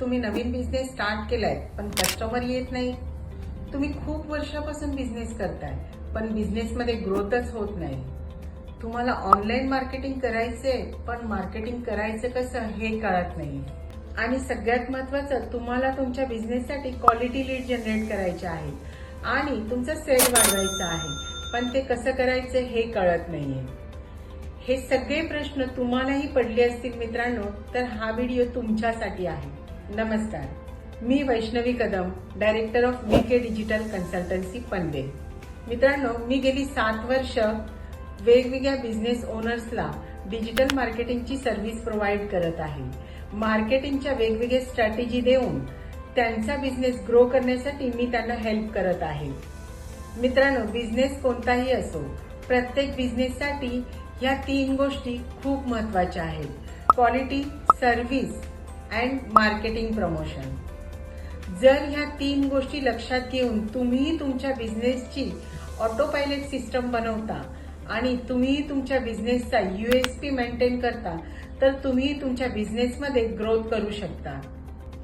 तुम्ही नवीन business start केलाय पण कस्टमर येत नाही. तुम्ही खूप वर्षापासून बिझनेस करताय पण बिझनेसमध्ये ग्रोथच होत नाही. तुम्हाला ऑनलाईन मार्केटिंग करायचंय पण मार्केटिंग करायचं कसं हे कळत नाही. आणि सगळ्यात महत्वाचं तुम्हाला तुमच्या बिझनेससाठी क्वालिटी लीड जनरेट करायचे आहे. आणि तुमचं सेल वाढवायचं आहे पण ते कसं करायचं हे कळत नाहीये. हे सगळे प्रश्न तुम्हालाही पडले असतील मित्रांनो तर हा व्हिडिओ तुमच्यासाठी आहे. नमस्कार. मी Vaishnavi Kadam director of V K digital consultancy Panvel. मित्रांनो मी गेली सात वर्ष वेगवेगळ्या बिझनेस ओनर्सला डिजिटल मार्केटिंगची सर्व्हिस प्रोव्हाइड करत आहे. मार्केटिंगच्या वेगवेगळ्या स्ट्रॅटेजी देऊन त्यांचा बिझनेस ग्रो करण्यासाठी मी त्यांना हेल्प करत आहे. मित्रांनो बिझनेस कोणताही असो प्रत्येक बिझनेससाठी ह्या तीन गोष्टी खूप महत्त्वाच्या आहेत. Quality service and marketing promotion जर ह्या तीन गोष्टी लक्षात घेऊन तुम्ही तुमच्या बिझनेसची ऑटो पायलट सिस्टम बनवता आणि तुम्ही तुमच्या बिझनेसचा यू एस पी मेंटेन करता तर तुम्ही तुमच्या बिझनेसमध्ये ग्रोथ करू शकता.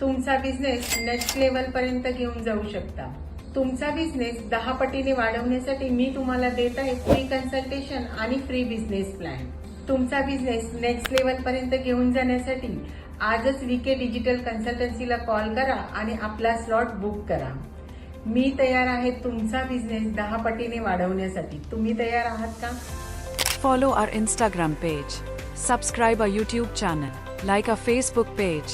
तुमचा बिझनेस नेक्स्ट लेवलपर्यंत घेऊन जाऊ शकता. तुमचा बिझनेस दहा पटीने वाढवण्यासाठी मी तुम्हाला देत आहे फ्री कन्सल्टेशन आणि फ्री बिझनेस प्लॅन तुमचा बिझनेस नेक्स्ट लेवलपर्यंत घेऊन जाण्यासाठी आजच विके डिजिटल कन्सल्टन्सीला कॉल करा आणि आपला स्लॉट बुक करा. मी तयार आहे तुमचा बिझनेस दहा पटीने वाढवण्यासाठी. तुम्ही तयार आहात का? Follow our Instagram page subscribe our YouTube channel like our Facebook page